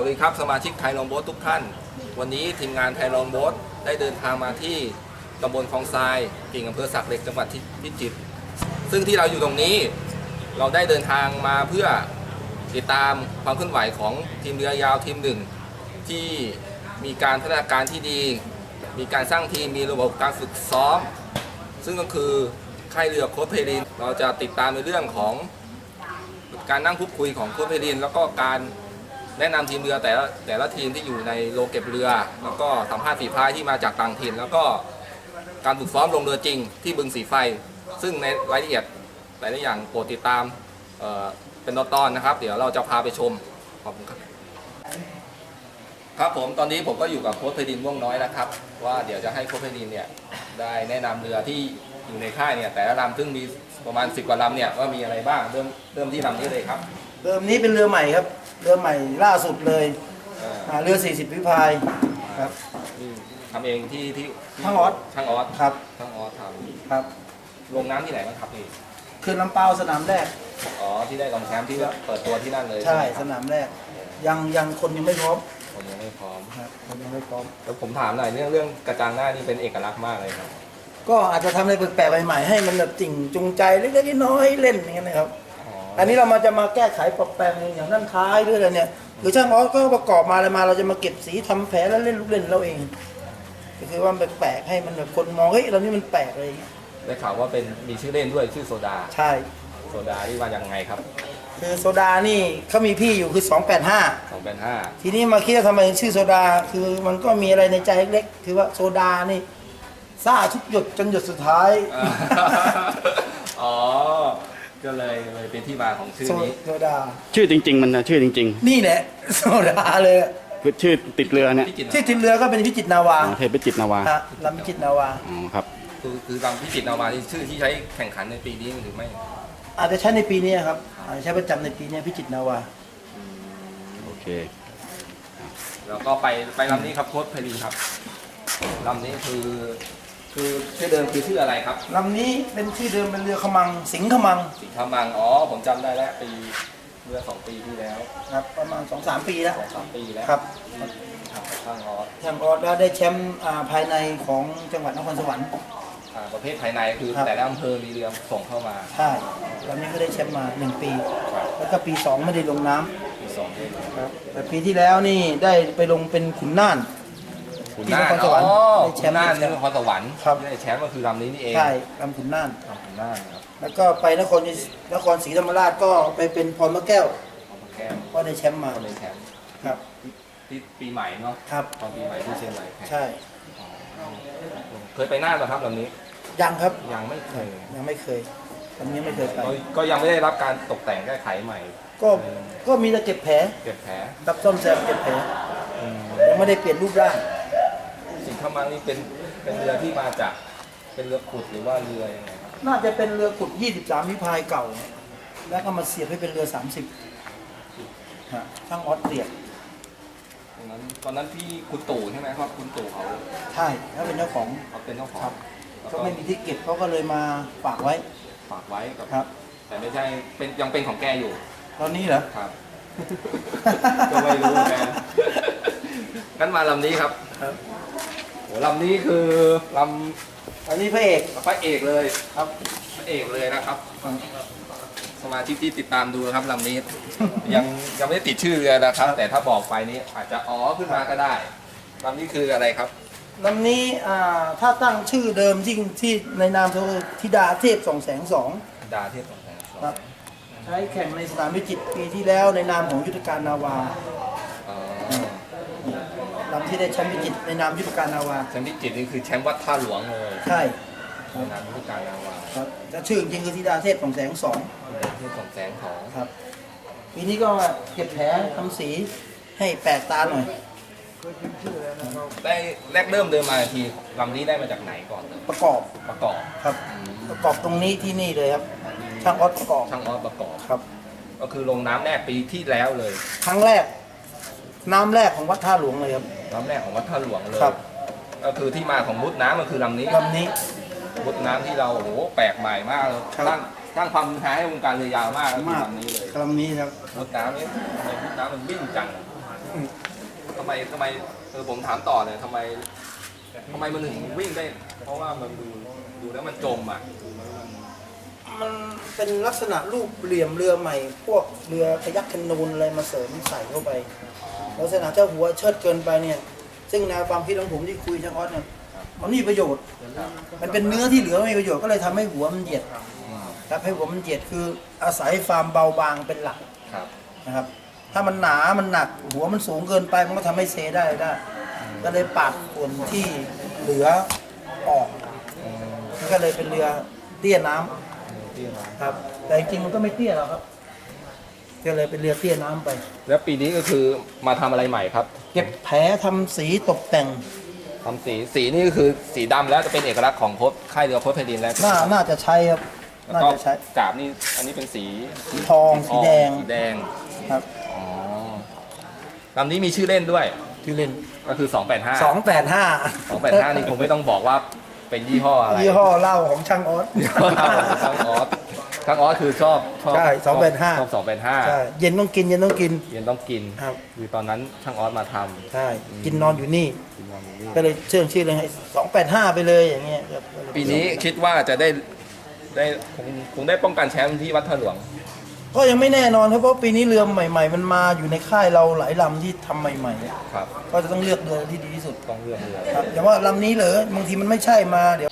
วัสดีครับสมาชิกไทยลองโบ๊ททุกท่าน วันนี้ทีมงานไทยลองโบ๊ทได้เดินทางมาที่ตำบลคลองทรายกิ่งอำเภอสักเหล็กจังหวัดพิจิตรซึ่งที่เราอยู่ตรงนี้ เราได้เดินทางมาเพื่อติดตามความเคลื่อนไหวของทีมเรือยาวทีมหนึ่งที่มีการพัฒนาการที่ดี มีการสร้างทีมมีระบบการฝึกซ้อม ซึ่งก็คือค่ายเรือโค้ชเพลินเราจะติดตามในเรื่องของการนั่งพูดคุยของโค้ชเพลินแล้วก็การ แนะนำทีมเรือแต่ละแต่ละทีมที่อยู่ในโรงเก็บเรือ แล้วก็สัมภาษณ์ฝีพายที่มาจากต่างถิ่น แล้วก็การฝึกซ้อมลงเรือจริงที่บึงสีไฟ ซึ่งในรายละเอียดหลายๆอย่างโปรดติดตามเเป็นตอนๆนะครับ เดี๋ยวเราจะพาไปชมขอบคุณครับครับผมตอนนี้ผมก็อยู่กับโค้ชเพดินม่วงน้อยนะครับ ว่าเดี๋ยวจะให้โค้ชเพดินเนี่ยได้แนะนำเรือที่อยู่ในค่ายเนี่ยแต่ละลำซึ่งมีประมาณ 10 กว่าลำเนี่ยว่ามีอะไรบ้างเริ่มเริ่มที่ลำนี้เลยครับ เดิมนี้เป็นเรือใหม่ครับ เรือใหม่ล่าสุดเลยเอ่ออ่าเรือ 40วิพายครับนี่ทำเองที่ที่ที่ช่างออส ช่างออสครับช่างออสทครับำลงน้ำที่ไหนบ้างครับนี่คืนลำเปาสนามแรกอ๋อที่ได้รองแชมป์ที่เปิดตัวที่นั่นเลยใช่ไหมคสรับนามแรก ยังยังคนยังไม่พร้อมผมยังไม่พร้อมครับคนยังไม่พร้อม แล้วผมถามหน่อยเรื่องเรื่องกระจังหน้านี่เป็นเอกลักษณ์มากเลยครับก็อาจจะทำอะไรแปลกๆใหม่ๆให้มันแบบจริงจูงใจเล็กๆน้อยๆเล่นอย่างเงี้ยนะครับ อ๋ออันนี้เรามาจะมาแก้ไขปรับแปลงอย่างด้านท้ายด้วยอะไรเนี่ยหรือช่างออสก็ประกอบมาอะไรมา เราจะมาเก็บสีทำแผลแล้วเล่นลูกเล่นเราเองก็คือว่ามันแปลกๆให้มันแบบคนมองเฮ้ยเรานี่มันแปลกอะไรอย่างเงี้ยได้ข่าวว่าเป็นมีชื่อเล่นด้วยชื่อโซดา ใช่ โซดาที่ว่ายังไงครับคือโซดานี่เขามีพี่อยู่คือ 285สองเป็นห้าทีนี้มาคิดว่าทำไมถึงชื่อโซดาคือมันก็มีอะไรในใจเล็กๆคือว่าโซดานี่ซ่าทุกหยดจนหยดสุดท้าย อ๋อ ก็เลยเลยเป็นที่มาของชื่อโซนี้ โซดา ชื่อจริง ๆ มันนะชื่อจริงนี่แหละโซดาเลยอะๆคือชื่อติดเรือเนี่ยพี่จิตรที่ทิมเรือก็เป็นพิจิตรนาวาอ๋อเทพจิตรนาวาฮะลำพิจิตรนาวา อ๋อครับ คือคือลำพิจิตรนาวานี่ชื่อที่ใช้แข่งขันในปีนี้หรือไม่ อาจจะใช้ในปีนี้ครับอาจจะใช้ประจำในปีนี้พิจิตรนาวา โอเค แล้วก็ไปไปลำนี้ครับโค้ชไพลินครับลำนี้คือ คือชื่อเดิมคือชื่ออะไรครับลำนี้เป็นชื่อเดิมเป็นเรือขมัง สิงห์ขมังสีคำมังอ๋อผมจำได้แล้วปีเมื่อสองปีที่แล้วครับ ประมาณ2-3ปีแล้วสองสามปีแล้วครับครับข้างออสทางออสแล้วได้แชมป์อ่าภายในของจังหวัดนครสวรรค์ อ่าประเภทภายในคือครับ แต่ละอำเภอมีเรือส่งเข้ามาใช่ลำนี้ก็ได้แชมป์มา 1 ปี ครับแล้วก็ปี 2 ไม่ได้ลงน้ำมีสองด้วยครับแต่ปีที่แล้วนี่ได้ไปลงเป็นขุนน่าน ขุนที่น่านนครสวรรค์อ๋อได้แชขุมป์นน่านได้แชนี่มป์ นครสวรรค์ครับ ที่ได้แชมป์ก็คือลำนี้นี่เองใช่ลำขุนน่าน ลำขุนน่านครับแล้วก็ไปนครนครศรีธรรมราชก็ไปเป็นพรมะแก้วของพระแก้วก็ได้แชมป์มาก็เป็นแชมป์ครับ ที่ปีใหม่เนาะครับ ตอนปีใหม่ที่เชียงใหม่แข่งใช่ เคยไปน่านป่ะครับลำนี้ ยังครับ ยังไม่เคย ยังไม่เคยลำนี้ไม่เคยไป ก็ก็ยังไม่ได้รับการตกแต่งแก้ไขใหม่ ก็ ก็มีแต่เก็บแผล เก็บแผลรับซ่อมแซมเก็บแผลยังไม่ได้เปลี่ยนรูปร่างสิงห์ ขมังนี่เป็นเป็นเรือที่มาจากเป็นเรือขุดหรือว่าเรือยังไงครับน่าจะเป็นเรือขุด 23 วิพายเก่า แล้วก็มาเสียบให้เป็นเรือ 30ฮะช่างออสเสียบตรงนั้นตอนนั้นพี่คุณตู่ใช่ไหมครับคุณตู่เขาใช่ถ้าเป็นเจ้าของ เขาเป็นเจ้าขอครังบ แล้วก็ก็ไม่มีที่เก็บเขาก็เลยมาฝากไว้ฝากไว้กับครับ แต่ไม่ใช่เป็นยังเป็นของแกอยู่ตอนนี้เหรอ ครับ ก็ไม่รู้เหมือนกันงั้นมาลำนี้ครับ ครับ โหลำนี้คือลอันนี้พระเอกำพระเอกเลยครับพระเอกเลยนะครับ สมาชิกที่ติดตามดูนะครับลำนี้ ยังยังไม่ได้ติดชื่อเรือนะครับ แต่ถ้าบอกไปนี้อาจจะอ๋อขึ้นมาก็ได้ลำนี้คืออะไรครับลำนี้อ่าถ้าตั้งชื่อเดิมที่ที่ในนามธิดาเทพสองแสงสองดาเทพสองแสงสองครับใช้แข่งในสนามพิจิตรปีที่แล้วในนามของยุทธการนาวา อ๋อ ลำที่ได้แชมป์พิจิตรในนามยุทธการนาวาแชมป์พิจิตรนี่คือแชมป์วัดท่าหลวงเลยใช่ในนามผู้การนาวาครับแต่ชื่อจริงๆคือธิดาเทพสองแสงสองเทพสองแสงสอง ครับปีนี้ก็เก็บแผลทำสีให้แปลกตาหน่อย ได้แรกเริ่มเดินมาทีลำนี้ได้มาจากไหนก่อนเลยประกอบประกอบครับ ประกอบตรงนี้ที่นี่เลยครับ ช่างออสประกอบช่างออสประกอบ ครับ ก็คือลงน้ำแรกปีที่แล้วเลย ครั้งแรก น้ำแรกของวัดท่าหลวงเลยครับ น้ำแรกของวัดท่าหลวงเลยครับ ก็คือที่มาของมุดน้ำก็คือลำนี้ลำนี้ มุดน้ำที่เราโอ้โหแปลกใหม่มากเลยครับ สร้างสร้างความฮือฮาให้วงการเรือยาวมากก็คือมากลำนี้เลย ลำนี้ครับ มุดน้ำนี้ทำไมมุดน้ำมันวิ่งจังทำไมทำไมเออผมถามต่อเลยทำไมทำไมมันถึงวิ่งได้ เพราะว่ามันดูดูแล้วมันจมอะ มันเป็นลักษณะรูปเหลี่ยมเรือใหม่ พวกเรือขยักขนูนอะไรมาเสริมใส่เข้าไป ลักษณะเจ้าหัวเชิดเกินไปเนี่ย ซึ่งแนวความคิดของผมที่คุยช่างออสเนี่ยมันมีประโยชน์ มันเป็นเนื้อที่เหลือไม่มีประโยชน์ก็เลยทำให้หัวมันเหยียดครับให้หัวมันเหยียดคืออาศัยความเบาบางเป็นหลักครับนะครับ ถ้ามันหนา มันหนัก หัวมันสูงเกินไปมันก็ทำให้เซได้ได้ ก็เลยปาดส่วนที่เหลือออกมันก็เลยเป็นเรือเตี้ยน้ำครับ แต่จริงๆมันก็ไม่เตี้ยหรอกครับ ก็เลยเป็นเรือเตี้ยน้ำไป แล้วปีนี้ก็คือมาทำอะไรใหม่ครับเก็บแผลทำสีตกแต่ง ทำสีสีนี่ก็คือสีดำแล้วจะเป็นเอกลักษณ์ของโพสค่ายเรือโพสไพดินแล้วน่าน่าจะใช้ครับ แล้วน่าก็จะใช้กาบนี่อันนี้เป็นสีสีทองสีแดงสีแดงครับอ๋อลำนี้มีชื่อเล่นด้วยที่เล่นก็คือ 285 สองแปดห้า285นี่คงไม่ต้องบอกว่าเป็นยี่ห้ออะไรยี่ห้อเหล้าของช่างออสช่างออส ช่างออสคือชอบชอบใช่285ชอบใช่เย็นต้องกินเย็นต้องกิน285เย็นต้องกินครับ คือตอนนั้นช่างออสมาทใช่กินนอนอยู่นี่ำกินวันนี้ก็เลยเชื่อชื่อเลยให้สองแปดห้าไปเลยอย่างเงี้ยครับปีนี้คิดว่าจะได้ได้คงคงได้ป้องกันแชมป์ที่วัดท่าหลวง ก็ยังไม่แน่นอนครับเพราะปีนี้เรือใหม่ ๆ มันมาอยู่ในค่ายเราหลายลำที่ทำใหม่ๆอะครับก็จะต้องเลือกเรือที่ดีที่สุดต้องเลือกเรือ ครับอย่างว่าลำนี้เหรอบางทีมันไม่ใช่มาเดี๋ยว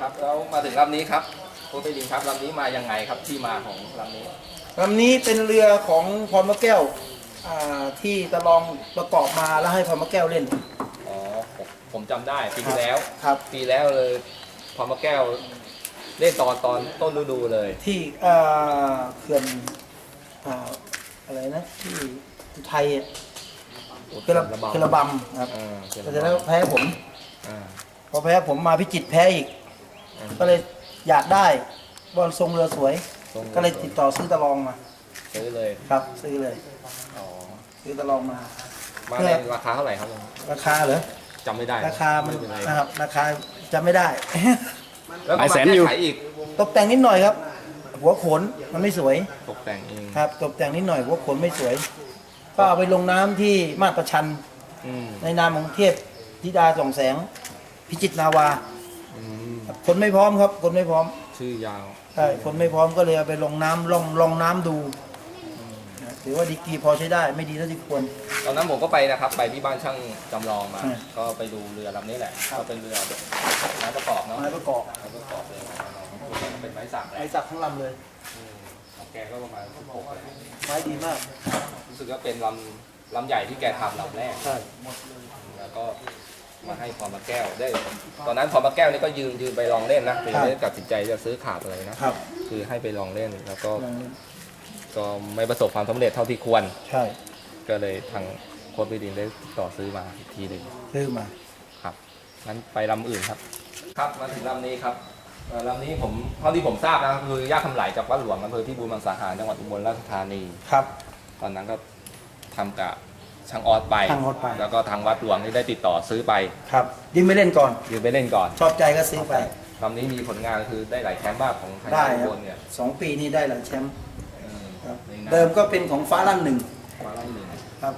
ครับแล้วมาถึงลำนี้ครับโค้ชไปดินครับลำนี้มายังไงครับที่มาของลำนี้ลำนี้เป็นเรือของพรมะแก้วอ่าที่ตะลองประกอบมาแล้วให้พรมะแก้วเล่น อ๋อผมผมจำได้ปีที่แล้ว ครับ ปีแล้วเลยพอมาแก้วเล่นตอนตอนต้นฤดูเลย ที่อ่าเขื่อนอ่าอะไรนะ ที่ไทยอะเคือระเคือระบำครับเออเขื่อนแต่ระแล้วบำแพ้ผมอ่าพอแพ้ผมมาพิจิตรแพ้อีกอืมก็เลย อยากได้บอลทรงเรือสวย ทรงเรือ ก็เลยติดต่อซื้อตะลองมา ซื้อเลยครับ ซื้อเลย อ๋อซื้อตะลองมา มาในราคาเท่าไหร่ครับลุงราคาเหรอ จำไม่ได้ราคามันไเป็นไรนะครับ ราคาจะไม่ได้ แล้วหลายก็แสมานอยู่แก้ไขอีกตกแต่งนิดหน่อยครับ หัวโขนมันไม่สวยตกแต่งเองครับ ตกแต่งนิดหน่อยหัวโขนไม่สวย ก็เอาไปลงน้ำที่มาดประชัน อืมในนามของเทพธิดาส่องแสง พิจิตรนาวาอืม ครับคนไม่พร้อมครับ คนไม่พร้อม ชื่อยาวใช่คนไม่พร้อมก็เลยเอาไปลงน้ำลองลองน้ำดูนะถือว่าดีกรีพอใช้ได้ไม่ดีเท่าที่ควร ตอนนั้นผมก็ไปนะครับ ไปที่บ้านช่างจำลองมา อืมก็ไปดูเรือลำนี้แหละก็เป็นเรือไม้ประกอบเนาะไม้ประกอบไม้ประกอบเลยเป็นไม้สักแหไม้ละสักทั้งลำเลยอืมของแกก็ประมาณ16เลยไม้ดีมากรู้สึกว่าเป็นลำลำใหญ่ที่แกทำลำแรก ใช่แล้วก็ มาให้พรมาแก้วได้ ตอนนั้นพรมาแก้วนี่ก็ยืนยืนไปลองเล่นนะคือไม่ได้ตัดสินใจจะซื้อขาดอะไรนะครับ คือให้ไปลองเล่นแล้วก็ลองเล่นก็ไม่ประสบความสำเร็จเท่าที่ควร ใช่ก็เลยทางโค้ชวิดินได้ติดต่อซื้อมาอีกทีหนึ่งซื้อมา ครับงั้นไปลำอื่นครับ ครับมาถึงลำนี้ครับเอ่อลำนี้ผมเท่าที่ผมทราบนะคือย่าคำไหลจากวัดหลวงอำเภอพิบูลมังสาหารจังหวัดอุบลราชธานี ครับ ตอนนั้นก็ทำกับ ช่างออสไป ช่างออสไป แล้วก็ทางวัดหลวงนี่ได้ติดต่อซื้อไปครับยิงไม่เล่นก่อน ยืนไปเล่นก่อนชอบใจก็ซื้อไปลำนี้มีผลงานคือได้หลายแชมป์มากของไทยได้อุครับบลเนี่ยสองปีนี้ได้หลายแชมป์อืมครับในงานเดิมก็เป็นของฟ้าลั่นหนึ่งมาเล่าหนึ่งครับ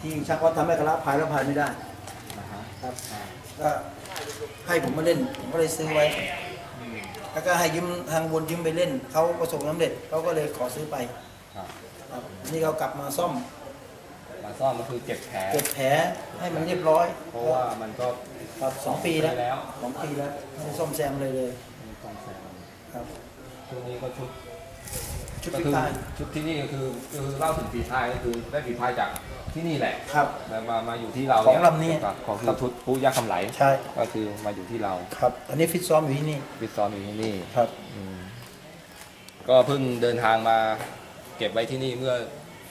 ที่ช่างก็ทำให้คณะพายแล้วพายไม่ได้นะฮะครับอ่าก็ให้ผมมาเล่น ผมก็เลยซื้อไว้แล้วก็ให้ยืมทางบนยืมไปเล่นเขาประสบความสำเร็จเขาก็เลยขอซื้อไปครับ ครับนี่เขากลับมาซ่อม มาซ่อมก็คือเก็บแผลเก็บแผลให้มันเรียบร้อยเพราะว่ามันก็ครับสองปีแล้วแล้วสองปีแล้วไม่ได้ซ่อมแซมเลยเลยมีกองแสงครับ ช่วงนี้ก็ชุดชุดก็พิคือพายชุดที่นี่ก็คือคือเล่าถึงฝีพายก็คือได้ฝีพายจากที่นี่แหละครับ มามามาอยู่ที่เราของลำนี้ครับของคือชุดผู้ยากคำไหลใช่ ก็คือมาอยู่ที่เราครับ อันนี้ฟิตซ้อมอยู่ที่นี่ฟิตซ้อมอยู่ที่นี่ครับ อืมก็เพิ่งเดินทางมาเก็บไว้ที่นี่เมื่อ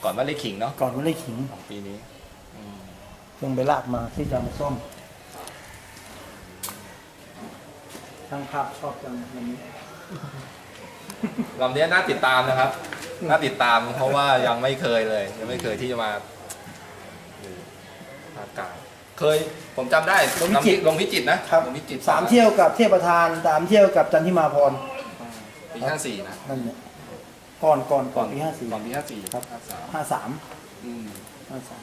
ก่อนว่าเล่ขิงเนาะก่อนวันเล่ขิงของปีนี้อืมเพิ่งไปลากมาที่จะมาซ่อมช่างภาพชอบจังวันนี้ลำนี้น่าติดตามนะครับ น่าติดตามเพราะว่ายังไม่เคยเลย ยังไม่เคยที่จะมาดูอากาศเคยผมจำได้ลงพิจิตรลงพิจิตรนะครับลงพิจิตรสามเที่ยวกับเทพประธานสามเที่ยวกับจันทิมาพรปีห้าสี่นะนั่นเนี่ย ก่อนก่อนก่อนปีห้าสี่ก่อนปีห้าสี่ครับห้าสามห้าสามอืมห้าสาม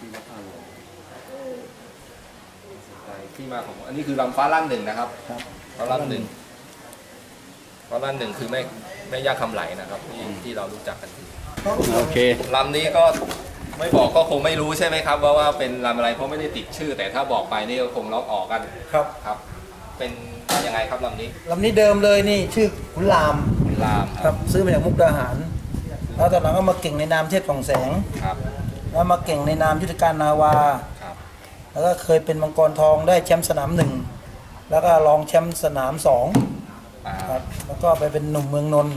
ที่มาของอันนี้คือลำฟ้าลั่นหนึ่งนะครับครับฟ้าลั่นหนึ่งฟ้าลั่นหนึ่งคือแม่แม่ย่าคำไหลนะครับที่ที่เรารู้จักกันดีโอเคลำนี้ก็ไม่บอกก็คงไม่รู้ใช่ไหมครับ ว่าว่าเป็นลำอะไรเพราะไม่ได้ติดชื่อ แต่ถ้าบอกไปนี่ก็คงล็อกออกกันครับครับ เป็นยังไงครับลำนี้ลำนี้เดิมเลยนี่ชื่อขุนรามเป็นลามครับ ซื้อมาจากมุกดาหาร แล้วตอนหลังก็มาเก่งในนามเทพของแสง ครับ แล้วมาเก่งในนามยุทธการนาวา ครับ แล้วก็เคยเป็นมังกรทองได้แชมป์สนามหนึ่ง แล้วก็รองแชมป์สนามสองอ่าครับ แล้วก็ไปเป็นหนุ่มเมืองนนท์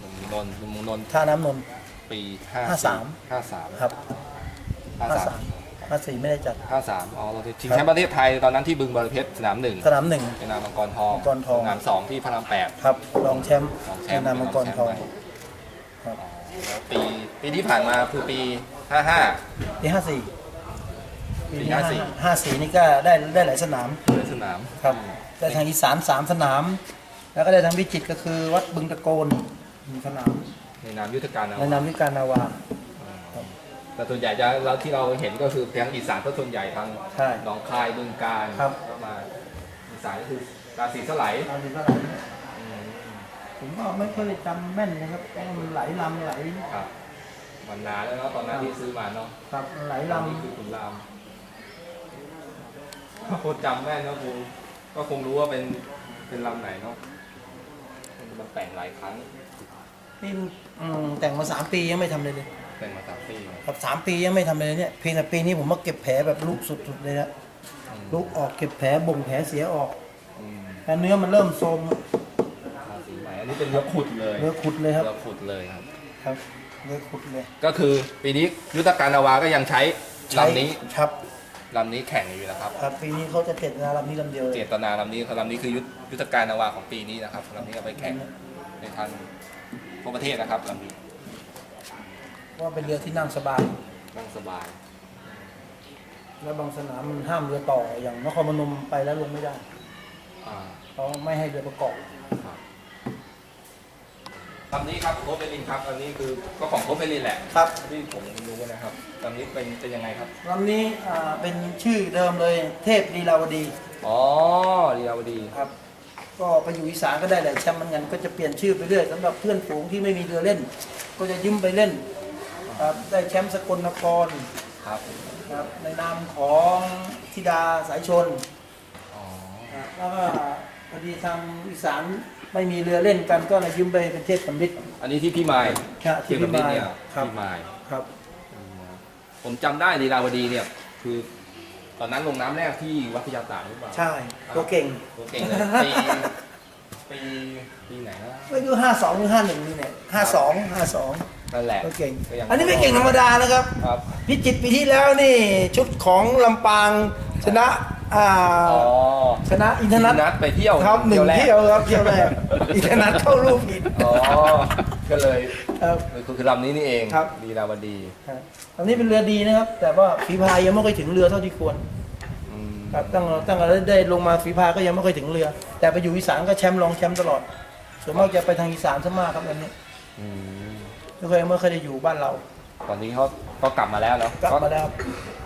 หนุ่มนนท์หนุ่มนนท์ท่าน้ำนนท์ ปีห้าห้าสาม ห้าสามครับห้าห้าสาสามมห้าสี่ไม่ได้จัด ห้าสามอ๋อเราชิงแชมป์ประเทศไทยตอนนั้นที่บึงบรเพชรสนามหนึ่งสนามหนึ่งเป็นนามมังกรทองมังกรทอง สนามสองที่พระรามแปด ครับ รองแชมป์รองแชในมป์นามมังกรทองเป็นรองแชมป์ครับ แล้วปีปีที่ผ่านมาคือปีห้าห้าปีห้าสี่ปีปีห้าสี่ ห้าสี่นี่ก็ได้ได้หลายสนามสนามครับได้ทางอีสานสามสนาม แล้วก็ได้ทางพิจิตรก็คือวัดบึงตะโกนหนึ่งสนามในนามยุทธการนะในนามวิการนาวา แต่ส่วนใหญ่จะเราที่เราเห็นก็คือทางอีสานก็ส่วนใหญ่ทางใช่หนองคายบึงการครับ ก็มาอีสานก็คือราศีสไลด์ ตามที่เท่าไหร่ ผมก็ไม่ค่อยจำแม่นนะครับเพราะมันไหลลำไหลครับมันนานแล้วเนาะตอนนั้นที่ซื้อมาเนาะครับไหลลำนี้ลำคือขุนรามคนจำแม่นเนาะครูก็คงรู้ว่าเป็นเป็นลำไหนเนาะมันแต่งหลายครั้งนี่อืมแต่งมาสามปียังไม่ทำเลยเลยแต่งมาสามปีครับสามปียังไม่ทำเลยเนี่ยเพียงแต่ปีนี้ผมมาเก็บแผลแบบลุกสุดๆเลยนะลุกออกเก็บแผลบ่งแผลเสียออกอืมแล้วเนื้อมันเริ่มโทรมราศีใหม่ อันนี้เป็นเรือขุดเลยเนื้อขุดเลยครับเรือขุดเลยครับครับเนื้อขุดเลย ก็คือปีนี้ยุทธการนาวาก็ยังใช้ใช้ลำนี้ครับลำนี้แข่งอยู่นะครับ ครับปีนี้เขาจะเจ็ดนาลำนี้ลำเดียวเลเจยตนาลำนี้ลำนี้คือยุทธยุทธการนาวาของปีนี้นะครับลำนี้เอาไปแข่งในทางทั่วประเทศนะครับลำนี้เพราะว่าเป็นเรือที่นั่งสบายนั่งสบาย แล้วบางสนามมันห้ามเรือต่ออย่างนครพนมไปแล้วลงไม่ได้อ่าเขาไม่ให้เรือประกอบ ครับลำนี้ครับโคเปลินครับลำนี้คือก็ของโคเปลินแหละครับที่ผมรู้นะครับลำนี้เป็นเป็นยังไงครับลำนี้อ่าเป็นชื่อเดิมเลยเทพลีลาวดีอ๋อเรียวดีครับ ก็ไปอยู่อีสานก็ได้หลายแชมป์เหมือนกันก็จะเปลี่ยนชื่อไปเรื่อยสำหรับเพื่อนฝูงที่ไม่มีเรือเล่น ก็จะยืมไปเล่นครับได้แชมป์สกลนครครับครับในนามของธิดาสายชนอ๋อครับแล้วก็พ อดีทางอีสานไม่มีเรือเล่นกันก็เลยยืมไปเป็นเทพสำริดอันนี้ที่พี่ไม้ครับที่พี่ที่มายเนี่ยครับ พี่ไม้ครับผมจำได้ลีลาวดีเนี่ย คือตอนนั้นลงน้ำแรกที่วัดพญาตากหรือเปล่าใช่ตัวเก่งตัวเก่งเลยปีปีปีไหนนะก็อยู่ห้าสองหรือห้าหนึ่งนี่เนี่ยห้าสองห้าสองนั่นแหละตัวเก่งก็ยังอันนี้ไม่เก่งธรรมดานะครับครับ พิจิตรปีที่แล้วนี่ชุดของลำปางชนะ อ่าอ๋อชนะอินทนัทนัดไปเที่ยวครับหนึ่งแรกเที่ยวครับเที่ยวแรกอินทนัทเข้ารูปผิดอ๋อก็เลยครับ คือคือลำนี้นี่เองครับ ลีลาวดีครับอันนี้เป็นเรือดีนะครับ แต่ว่าฝีพายยังไม่ค่อยถึงเรือเท่าที่ควรอืมครับตั้งตั้งแต่ได้ลงมาฝีพายก็ยังไม่ค่อยถึงเรือ แต่ไปอยู่อีสานก็แชมป์รองแชมป์ตลอดส่วนมากจะไปทางอีสานซะมากครับอันนี้อืมไม่เคยไม่เคยได้อยู่บ้านเรา ตอนนี้เขาก็กลับมาแล้วเนาะกลับมาแล้ว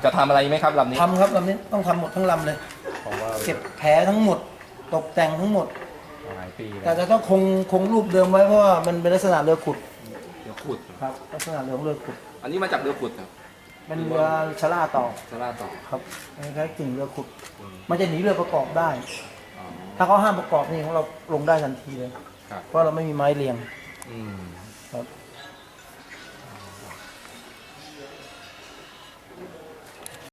จะทำอะไรไหมครับลำนี้ทำครับลำนี้ต้องทำหมดทั้งลำเลยผมว่าเก็บแผลทั้งหมด ตกแต่งทั้งหมดหลายปีแต่แล้วจะต้องคงคงรูปเดิมไว้เพราะว่ามันเป็นลักษณะเรือขุดเรือขุดครับลักษณะเรือของเรือขุด อันนี้มาจากเรือขุดครับเป็นเรือชะล่าต่อสลาต่อครับคล้ายๆกึ่งเรือขุดอืมมันจะหนีเรือประกอบได้อ๋อถ้าเขาห้ามประกอบนี่ของเราลงได้ทันทีเลยครับเพราะเราไม่มีไม้เรียงอืมครับ